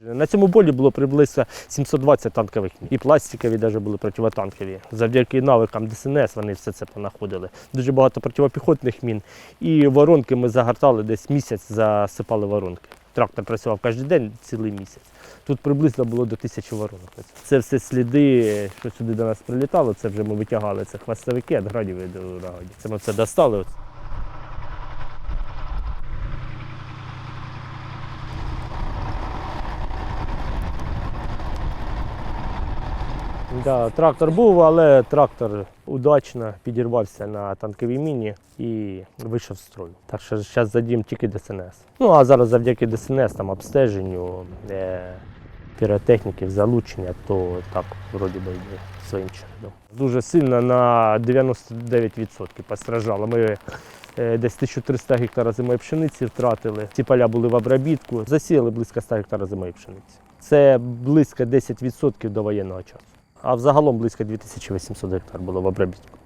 На цьому полі було приблизно 720 танкових. І пластикові навіть були противотанкові. Завдяки навикам ДСНС вони все це понаходили. Дуже багато противопіхотних мін. І воронки ми загортали десь місяць, засипали воронки. Трактор працював кожен день цілий місяць. Тут приблизно було до тисячі воронок. Це все сліди, що сюди до нас прилітало, це вже ми витягали. Це хвостовики від градів і до рагодів. Це ми все достали. Да, трактор був, але трактор удачно підірвався на танковій міні і вийшов з строю. Так що зараз задіємо тільки ДСНС. Ну а зараз завдяки ДСНС, там обстеженню, е, піротехніків, залучення, то так вроді би йде своїм чередом. Дуже сильно на 99% постраждало. Ми е, десь 1300 гектарів зимої пшениці втратили. Ці поля були в обробітку. Засіяли близько 100 гектарів зимої пшениці. Це близько 10% до воєнного часу. А взагалом близько 2800 гектар було в обробітку.